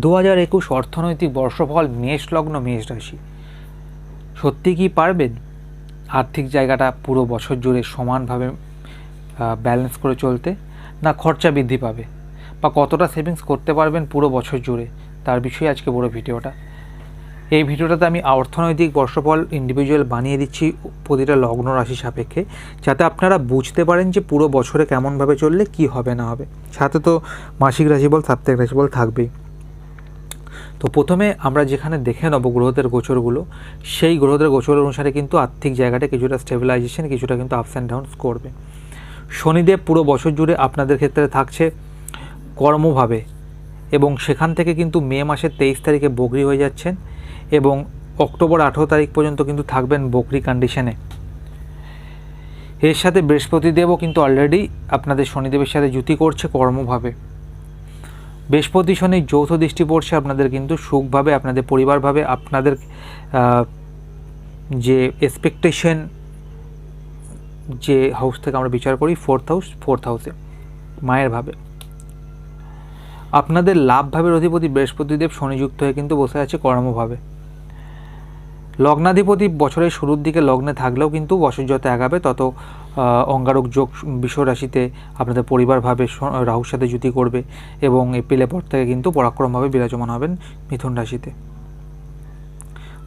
দু হাজার একুশ অর্থনৈতিক বর্ষফল মেষ লগ্ন মেষ রাশি সত্যি কি পারবেন? আর্থিক জায়গাটা পুরো বছর জুড়ে সমানভাবে ব্যালেন্স করে চলতে, না খরচা বৃদ্ধি পাবে? বা কতটা সেভিংস করতে পারবেন পুরো বছর জুড়ে? তার বিষয়ে আজকে বড় ভিডিওটা। এই ভিডিওটাতে আমি অর্থনৈতিক বর্ষফল ইন্ডিভিজুয়াল বানিয়ে দিচ্ছি প্রতিটা লগ্ন রাশি সাপেক্ষে, যাতে আপনারা বুঝতে পারেন যে পুরো বছরে কেমনভাবে চললে কি হবে না হবে। সাথে তো মাসিক রাশিফল, সাপ্তাহিক রাশিফল থাকবেই। তো প্রথমে আমরা যেখানে দেখে নেব গ্রহদের গোচরগুলো, সেই গ্রহদের গোচর অনুসারে কিন্তু আর্থিক জায়গাটা কিছুটা স্টেবিলাইজেশন কিছুটা কিন্তু আপস অ্যান্ড ডাউনস করবে। শনিদেব পুরো বছর জুড়ে আপনাদের ক্ষেত্রে থাকছে কর্মভাবে এবং সেখান থেকে কিন্তু মে মাসের তেইশ তারিখে বকরি হয়ে যাচ্ছেন এবং অক্টোবর আঠেরো তারিখ পর্যন্ত কিন্তু থাকবেন বকরি কন্ডিশনে এর সাথে বৃহস্পতিদেবও কিন্তু অলরেডি আপনাদের শনিদেবের সাথে জুতি করছে কর্মভাবে। বৃহস্পতি শনির যৌথ দৃষ্টি পড়ছে আপনাদের কিন্তু সুখভাবে, আপনাদের পরিবারভাবে, আপনাদের যে এক্সপেকটেশন যে হাউস থেকে আমরা বিচার করি ফোর্থ হাউস ফোর্থ হাউসে মায়ের ভাবে। আপনাদের লাভ ভাবের অধিপতি বৃহস্পতিদেব শনিযুক্ত হয়ে কিন্তু বসে আছে কর্মভাবে। লগ্নাধিপতি বছরের শুরুর দিকে লগ্নে থাকলেও কিন্তু বছর যত আগাবে তত অঙ্গারক যোগ রাশিতে আপনাদের পরিবারভাবে রাহুর সাথে জুতি করবে এবং এপ্রিলের পর থেকে কিন্তু পরাক্রমভাবে বিরাজমান হবেন মিথুন রাশিতে।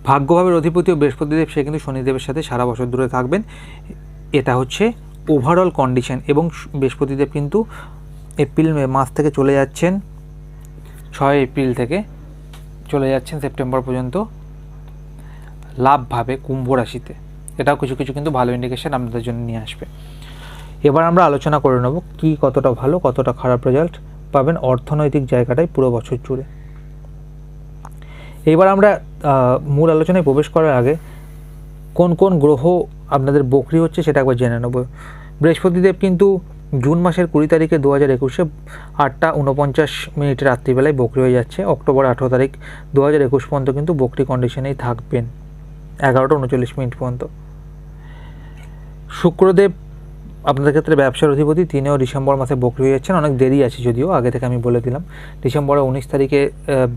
ভাগ্যভাবের ও বৃহস্পতিদেব, সে কিন্তু শনিদেবের সাথে সারা বছর ধরে থাকবেন। এটা হচ্ছে ওভারঅল কন্ডিশন এবং বৃহস্পতিদেব কিন্তু এপ্রিল মাস থেকে চলে যাচ্ছেন, ছয় এপ্রিল থেকে চলে যাচ্ছেন সেপ্টেম্বর পর্যন্ত লাভভাবে কুম্ভ রাশিতে। এটাও কিছু কিছু কিন্তু ভালো ইন্ডিকেশন আপনাদের জন্য নিয়ে আসবে। এবার আমরা আলোচনা করে নেব কি কতটা ভালো, কতটা খারাপ রেজাল্ট পাবেন অর্থনৈতিক জায়গাটায় পুরো বছর জুড়ে। এবার আমরা মূল আলোচনায় প্রবেশ করার আগে কোন কোন গ্রহ আপনাদের বকরি হচ্ছে সেটা একবার জেনে নেব। বৃহস্পতিদেব কিন্তু জুন মাসের কুড়ি তারিখে দু হাজার একুশে আটটা উনপঞ্চাশ মিনিট রাত্রিবেলায় বকরি হয়ে যাচ্ছে। অক্টোবর আঠেরো তারিখ দু হাজার একুশ পর্যন্ত কিন্তু বকরি কন্ডিশনেই থাকবেন। এগারোটা উনচল্লিশ মিনিট পর্যন্ত। শুক্রদেব আপনাদের ক্ষেত্রে ব্যবসার অধিপতি, তিনিও ডিসেম্বর মাসে বকরি হয়ে যাচ্ছেন। অনেক দেরি আছে যদিও, আগে থেকে আমি বলে দিলাম। ডিসেম্বরের উনিশ তারিখে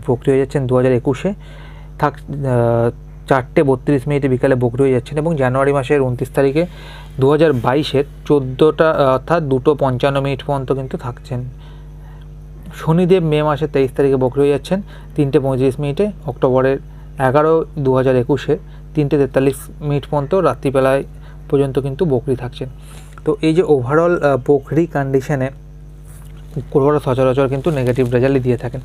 বকরি হয়ে যাচ্ছেন দু হাজার একুশে। থাক চারটে বত্রিশ মিনিটে বিকালে বকরি হয়ে যাচ্ছেন এবং জানুয়ারি মাসের উনত্রিশ তারিখে দু হাজার বাইশের চোদ্দোটা অর্থাৎ দুটো পঞ্চান্ন মিনিট পর্যন্ত কিন্তু থাকছেন। শনিদেব মে মাসের তেইশ তারিখে বকরি হয়ে যাচ্ছেন, তিনটে পঁয়ত্রিশ মিনিটে। অক্টোবরের এগারো দু হাজার একুশে, তিনটে তেতাল্লিশ মিনিট পর্যন্ত রাত্রিবেলায় পর্যন্ত কিন্তু বকরি থাকছেন। তো এই যে ওভারঅল বকরি কন্ডিশনে গ্রহরা সচরাচর কিন্তু নেগেটিভ রেজাল্টই দিয়ে থাকেন।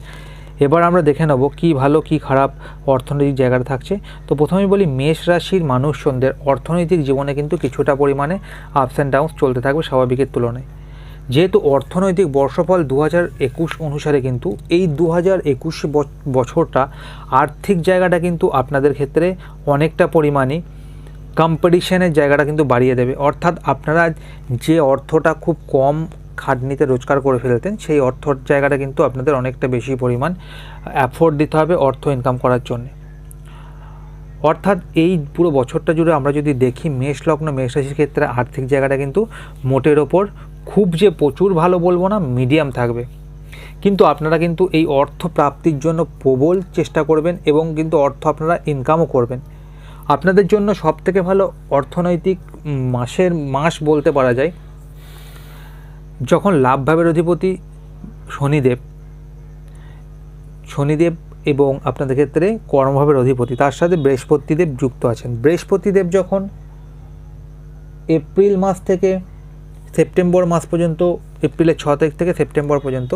এবার আমরা দেখে নেব কি ভালো, কি খারাপ অর্থনৈতিক জায়গাটা থাকছে। তো প্রথমেই বলি, মেষ রাশির মানুষজনদের অর্থনৈতিক জীবনে কিন্তু কিছুটা পরিমাণে আপস অ্যান্ড ডাউনস চলতে থাকবে স্বাভাবিকের তুলনায়। যেহেতু অর্থনৈতিক বর্ষফল দু একুশ অনুসারে কিন্তু এই দু হাজার একুশ বছরটা আর্থিক জায়গাটা কিন্তু আপনাদের ক্ষেত্রে অনেকটা পরিমাণে কম্পিটিশনের জায়গাটা কিন্তু বাড়িয়ে দেবে। অর্থাৎ আপনারা যে অর্থটা খুব কম খাটনিতে রোজগার করে ফেলতেন, সেই অর্থর জায়গাটা কিন্তু আপনাদের অনেকটা বেশি পরিমাণ অ্যাফোর্ড দিতে হবে অর্থ ইনকাম করার জন্যে। অর্থাৎ এই পুরো বছরটা জুড়ে আমরা যদি দেখি, মেষ লগ্ন, মেষ রাশির ক্ষেত্রে আর্থিক জায়গাটা কিন্তু মোটের ওপর খুব যে প্রচুর ভালো বলব না মিডিয়াম থাকবে। কিন্তু আপনারা কিন্তু এই অর্থ প্রাপ্তির জন্য প্রবল চেষ্টা করবেন এবং কিন্তু অর্থ আপনারা ইনকামও করবেন। আপনাদের জন্য সব থেকে ভালো অর্থনৈতিক মাসের মাস বলতে পারা যায়, যখন লাভভাবের অধিপতি শনিদেব শনিদেব এবং আপনাদের ক্ষেত্রে কর্মভাবের অধিপতি, তার সাথে বৃহস্পতিদেব যুক্ত আছেন। বৃহস্পতিদেব যখন এপ্রিল মাস থেকে সেপ্টেম্বর মাস পর্যন্ত, এপ্রিলের ছ তারিখ থেকে সেপ্টেম্বর পর্যন্ত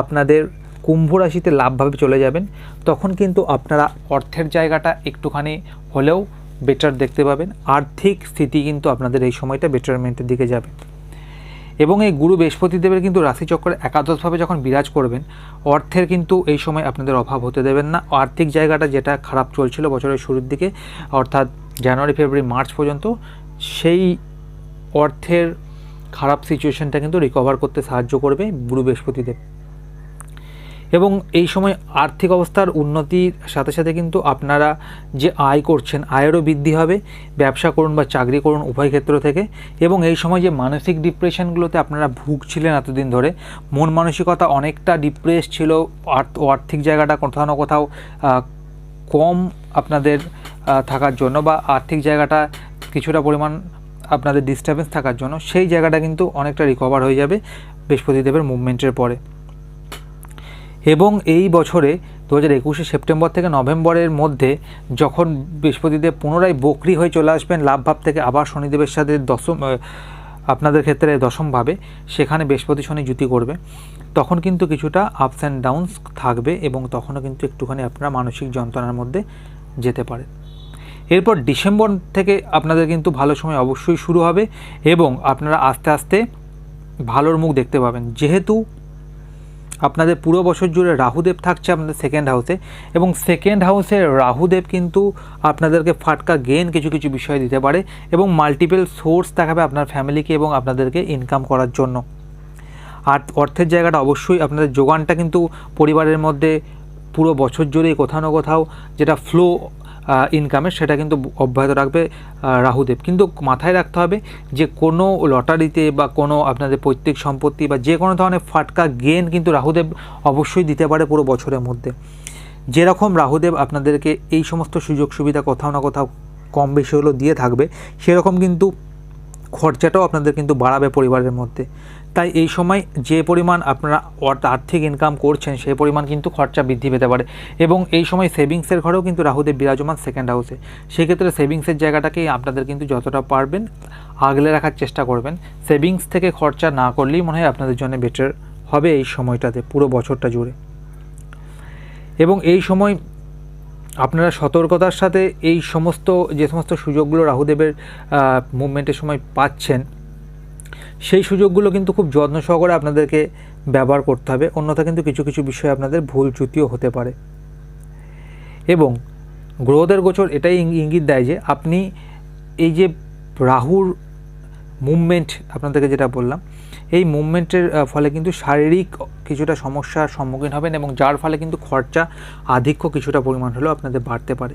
আপনাদের কুম্ভ রাশিতে লাভভাবে চলে যাবেন, তখন কিন্তু আপনারা অর্থের জায়গাটা একটুখানি হলেও বেটার দেখতে পাবেন। আর্থিক স্থিতি কিন্তু আপনাদের এই সময়টা বেটারমেন্টের দিকে যাবে। এবং এই গুরু বৃহস্পতিদেবের কিন্তু রাশিচক্রে একাদশভাবে যখন বিরাজ করবেন, অর্থের কিন্তু এই সময় আপনাদের অভাব হতে দেবেন না। আর্থিক জায়গাটা যেটা খারাপ চলছিল বছরের শুরুর দিকে, অর্থাৎ জানুয়ারি, ফেব্রুয়ারি, মার্চ পর্যন্ত, সেই অর্থের খারাপ সিচুয়েশনটা কিন্তু রিকভার করতে সাহায্য করবে গুরু বৃহস্পতিদেব। এবং এই সময় আর্থিক অবস্থার উন্নতির সাথে সাথে কিন্তু আপনারা যে আয় করছেন, আয়েরও বৃদ্ধি হবে। ব্যবসা করুন বা চাকরি করুন উভয় ক্ষেত্র থেকে। এবং এই সময় যে মানসিক ডিপ্রেশনগুলোতে আপনারা ভুগছিলেন এতদিন ধরে, মন মানসিকতা অনেকটা ডিপ্রেস ছিল আর্থিক জায়গাটা কোথাও না কোথাও কম আপনাদের থাকার জন্য বা আর্থিক জায়গাটা কিছুটা পরিমাণ আপনাদের ডিস্টারবেন্স থাকার জন্য, সেই জায়গাটা কিন্তু অনেকটা রিকভার হয়ে যাবে বৃহস্পতিদেবের মুভমেন্টের পরে। এবং এই বছরে দু হাজার একুশে সেপ্টেম্বর থেকে নভেম্বরের মধ্যে যখন বৃহস্পতিদেব পুনরায় বকরি হয়ে চলে আসবেন, লাভ ভাব থেকে আবার শনিদেবের সাথে দশম আপনাদের ক্ষেত্রে দশমভাবে সেখানে বৃহস্পতি শনি জুতি করবে, তখন কিন্তু কিছুটা আপস অ্যান্ড ডাউনস থাকবে এবং তখনও কিন্তু একটুখানি আপনারা মানসিক যন্ত্রণার মধ্যে যেতে পারেন এরপর ডিসেম্বর থেকে আপনাদের কিন্তু ভালো সময় অবশ্যই শুরু হবে এবং আপনারা আস্তে আস্তে ভালোর মুখ দেখতে পাবেন। যেহেতু আপনাদের পুরো বছর জুড়ে রাহুদেব থাকছে আপনাদের সেকেন্ড হাউসে এবং সেকেন্ড হাউসে রাহুদেব কিন্তু আপনাদেরকে ফাটকা গেন কিছু কিছু বিষয় দিতে পারে এবং মাল্টিপল সোর্স দেখাবে আপনার ফ্যামিলিকে এবং আপনাদেরকে ইনকাম করার জন্য। আর অর্থের জায়গাটা অবশ্যই আপনাদের যোগানটা কিন্তু পরিবারের মধ্যে পুরো বছর জুড়েই কোথাও না কোথাও যেটা ফ্লো ইনকামের সেটা কিন্তু অব্যাহত রাখবে রাহুদেব। কিন্তু মাথায় রাখতে হবে যে কোনো লটারিতে বা কোনো আপনাদের পৈতৃক সম্পত্তি বা যে কোনো ধরনের ফাটকা গেন কিন্তু রাহুদেব অবশ্যই দিতে পারে পুরো বছরের মধ্যে। যেরকম রাহুদেব আপনাদেরকে এই সমস্ত সুযোগ সুবিধা কোথাও না কোথাও কম বেশি হলেও দিয়ে থাকবে, সেরকম কিন্তু খরচাটাও আপনাদের কিন্তু বাড়াবে পরিবারের মধ্যে। তাই এই সময় যে পরিমাণ আপনারা আর্থিক ইনকাম করছেন, সেই পরিমাণ কিন্তু খরচা বৃদ্ধি পেতে পারে। এবং এই সময় সেভিংসের ঘরেও কিন্তু রাহুদেব বিরাজমান সেকেন্ড হাউসে সেক্ষেত্রে সেভিংসের জায়গাটাকেই আপনাদের কিন্তু যতটা পারবেন আগলে রাখার চেষ্টা করবেন। সেভিংস থেকে খরচা না করলেই মনে হয় আপনাদের জন্য বেটার হবে এই সময়টাতে, পুরো বছরটা জুড়ে। এবং এই সময় আপনারা সতর্কতার সাথে এই সমস্ত, যে সমস্ত সুযোগগুলো রাহুদেবের মুভমেন্টের সময় পাচ্ছেন সেই সুযোগগুলো কিন্তু খুব যত্ন সহকারে আপনাদেরকে ব্যবহার করতে হবে। অন্যথা কিন্তু কিছু কিছু বিষয়ে আপনাদের ভুল চ্যুতিও হতে পারে। এবং গ্রহদের গোচর এটাই ইঙ্গি- ইঙ্গিত দেয় যে আপনি এই যে রাহুর মুভমেন্ট আপনাদেরকে যেটা বললাম, এই মুভমেন্টের ফলে কিন্তু শারীরিক কিছুটা সমস্যার সম্মুখীন হবেন এবং যার ফলে কিন্তু খরচা আধিক্য কিছুটা পরিমাণ হলেও আপনাদের বাড়তে পারে।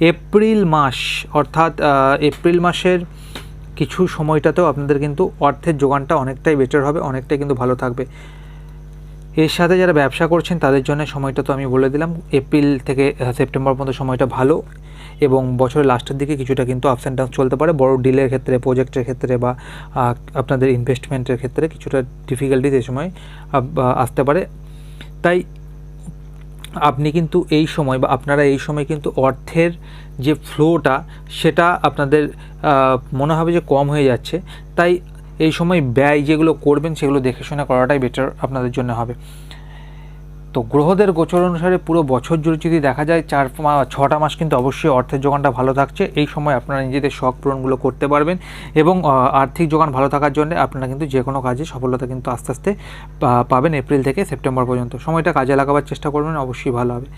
এপ্রিল মাস, অর্থাৎ এপ্রিল মাসের কিছু সময়টাতেও আপনাদের কিন্তু অর্থের যোগানটা অনেকটাই বেটার হবে, অনেকটাই কিন্তু ভালো থাকবে। এর সাথে যারা ব্যবসা করছেন, তাদের জন্য সময়টা তো আমি বলে দিলাম। এপ্রিল থেকে সেপ্টেম্বর পর্যন্ত সময়টা ভালো এবং বছরের লাস্টের দিকে কিছুটা কিন্তু আপস অ্যান্ড চলতে পারে। বড় ডিলের ক্ষেত্রে প্রজেক্টের ক্ষেত্রে বা আপনাদের ইনভেস্টমেন্টের ক্ষেত্রে কিছুটা ডিফিকাল্টিজ এই সময় আসতে পারে। তাই আপনি কিন্তু এই সময় বা আপনারা এই সময় কিন্তু অর্থের যে ফ্লোটা সেটা আপনাদের মনে হবে যে কম হয়ে যাচ্ছে। তাই এই সময় ব্যয় যেগুলো করবেন, সেগুলো দেখে শুনে করাটাই বেটার আপনাদের জন্য হবে। তো গ্রহদের গোচর অনুসারে পুরো বছর জুড়ে যদি দেখা যায়, চার ছটা মাস কিন্তু অবশ্যই অর্থের যোগানটা ভালো থাকছে। এই সময় আপনারা নিজেদের শখ পূরণগুলো করতে পারবেন এবং আর্থিক যোগান ভালো থাকার জন্য আপনারা কিন্তু যে কোনো কাজে সফলতা কিন্তু আস্তে আস্তে পাবেন এপ্রিল থেকে সেপ্টেম্বর পর্যন্ত। সময়টা কাজে লাগাবার চেষ্টা করবেন, অবশ্যই ভালো হবে।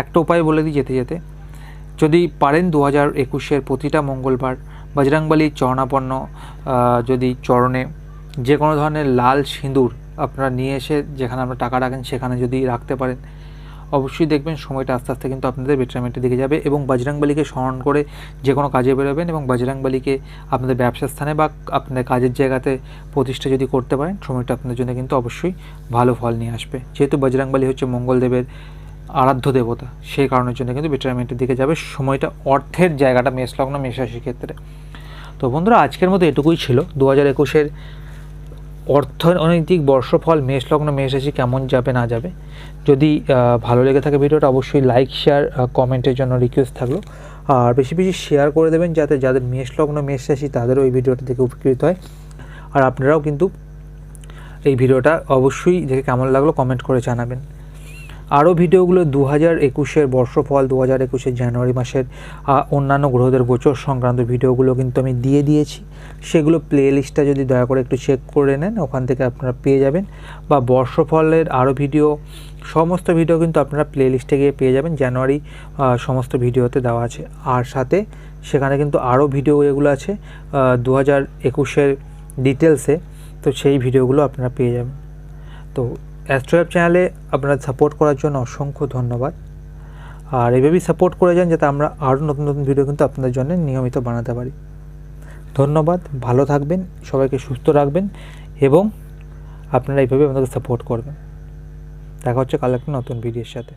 একটা উপায় বলে দিই যেতে যেতে। যদি পারেন দু হাজার একুশের প্রতিটা মঙ্গলবার বজরাংবালির চরণাপন্ন যদি চরণে যে কোনো ধরনের লাল সিঁদুর আপনারা নিয়ে এসে যেখানে আপনারা টাকা রাখেন, সেখানে যদি রাখতে পারেন, অবশ্যই দেখবেন সময়টা আস্তে আস্তে কিন্তু আপনাদের বেটারমেন্টের দিকে যাবে এবং বজরাংবালিকে স্মরণ করে যে কোনো কাজে বেরোবেন এবং বজরাংবালিকে আপনাদের ব্যবসার স্থানে বা আপনাদের কাজের জায়গাতে প্রতিষ্ঠা যদি করতে পারেন, সময়টা আপনাদের জন্য কিন্তু অবশ্যই ভালো ফল নিয়ে আসবে। যেহেতু বজরাংবালি হচ্ছে মঙ্গলদেবের আরাধ্য দেবতা, সেই কারণের জন্য কিন্তু বেটারমেন্টের দিকে যাবে, সময়টা অর্থের জায়গাটা মেষলগ্ন, মেষরাশির ক্ষেত্রে। তো বন্ধুরা, আজকের মতো এটুকুই ছিল। দু হাজার একুশের অর্থনৈতিক বর্ষফল মেষ লগ্ন মেষ রাশি কেমন যাবে, না যাবে? যদি ভালো লেগে থাকে ভিডিওটা, অবশ্যই লাইক শেয়ার কমেন্টের জন্য রিকোয়েস্ট থাকল। আর বেশি বেশি শেয়ার করে দেবেন যাতে যাদের মেষ লগ্ন মেষ রাশি তাদেরও এই ভিডিওটা দেখে উপকৃত হয়। আর আপনারাও কিন্তু এই ভিডিওটা অবশ্যই দেখে কেমন লাগল কমেন্ট করে জানাবেন। আরও ভিডিওগুলো দু হাজার একুশের বর্ষফল দু হাজার একুশের জানুয়ারি মাসের অন্যান্য গ্রহদের গোচর সংক্রান্ত ভিডিওগুলো কিন্তু আমি দিয়ে দিয়েছি। সেগুলো প্লে লিস্টটা যদি দয়া করে একটু চেক করে নেন, ওখান থেকে আপনারা পেয়ে যাবেন। বা বর্ষফলের আরও ভিডিও, সমস্ত ভিডিও কিন্তু আপনারা প্লে লিস্টে গিয়ে পেয়ে যাবেন, জানুয়ারি সমস্ত ভিডিওতে দেওয়া আছে। আর সাথে সেখানে কিন্তু আরও ভিডিও এগুলো আছে দু হাজার একুশের ডিটেলসে, তো সেই ভিডিওগুলো আপনারা পেয়ে যাবেন। তো অ্যাস্ট্রোঅ্যাপ চ্যানেলে আপনারা সাপোর্ট করার জন্য অসংখ্য ধন্যবাদ। আর এভাবেই সাপোর্ট করে যান যাতে আমরা আরও নতুন নতুন ভিডিও কিন্তু আপনাদের জন্য নিয়মিত বানাতে পারি। ধন্যবাদ, ভালো থাকবেন, সবাইকে সুস্থ রাখবেন এবং আপনারা এইভাবে আমাদেরকে সাপোর্ট করবেন। দেখা হচ্ছে কাল একটা নতুন ভিডিওর সাথে।